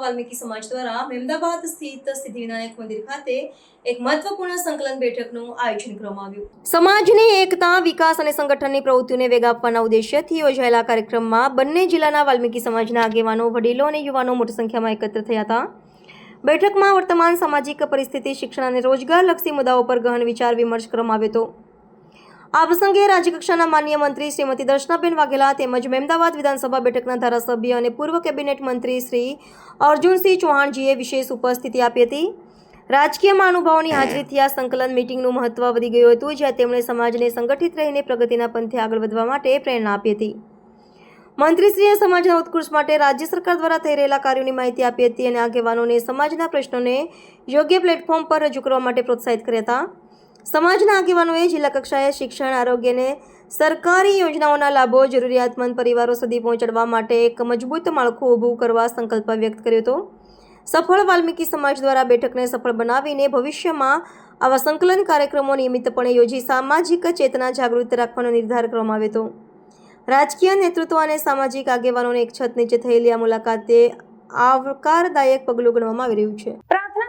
વાલ્મીકી સમાજ દ્વારા મહેમદાબાદ સ્થિત સિદ્ધિવિનાયક મંદિર ખાતે એક મહત્વપૂર્ણ સંકલન બેઠકનું આયોજન કરવામાં આવ્યું. સમાજની એકતા, વિકાસ અને સંગઠનની પ્રવૃત્તિઓને વેગ આપવાના ઉદ્દેશ્યથી યોજાયેલા કાર્યક્રમમાં બંને જિલ્લાના વાલ્મીકી સમાજના આગેવાનો, વડીલો અને યુવાનો મોટી સંખ્યામાં એકત્ર થયા હતા. બેઠકમાં વર્તમાન સામાજિક પરિસ્થિતિ, શિક્ષણ અને રોજગારલક્ષી મુદ્દાઓ પર ગહન વિચાર વિમર્શ કરવામાં આવ્યો હતો. આ પ્રસંગે રાજ્યકક્ષાના માન્ય મંત્રી શ્રીમતી દર્શનાબેન વાઘેલા તેમજ મહેમદાવાદ વિધાનસભા બેઠકના ધારાસભ્ય અને પૂર્વ કેબિનેટ મંત્રી શ્રી અર્જુનસિંહ ચૌહાણજીએ વિશેષ ઉપસ્થિતિ આપી હતી. રાજકીય મહાનુભાવોની હાજરીથી આ સંકલન મિટિંગનું મહત્વ વધી ગયું હતું, જ્યાં તેમણે સમાજને સંગઠિત રહીને પ્રગતિના પંથે આગળ વધવા માટે પ્રેરણા આપી હતી. મંત્રીશ્રીએ સમાજના ઉત્કૃષ્ટ માટે રાજ્ય સરકાર દ્વારા થઈ રહેલા કાર્યોની માહિતી આપી હતી અને આગેવાનોને સમાજના પ્રશ્નોને યોગ્ય પ્લેટફોર્મ પર રજૂ કરવા માટે પ્રોત્સાહિત કર્યા હતા. સમાજના આગેવાનોએ જિલ્લા કક્ષાએ શિક્ષણ આરોગ્યને સરકારી યોજનાઓના લાભો જરૂરિયાતમંદ પરિવારો સુધી પહોંચાડવા માટે એક મજબૂત માળખું ઊભું કરવા સંકલ્પ વ્યક્ત કર્યો હતો. સફળ વાલ્મીકી સમાજ દ્વારા બેઠકને સફળ બનાવીને ભવિષ્યમાં આવા સંકલન કાર્યક્રમો નિયમિતપણે યોજી સામાજિક ચેતના જાગૃત રાખવાનો નિર્ધાર કરવામાં આવ્યો હતો. રાજકીય નેતૃત્વ અને સામાજિક આગેવાનોને એક છત નીચે થયેલી આ મુલાકાતે આવકારદાયક પગલું ગણવામાં આવી રહ્યું છે.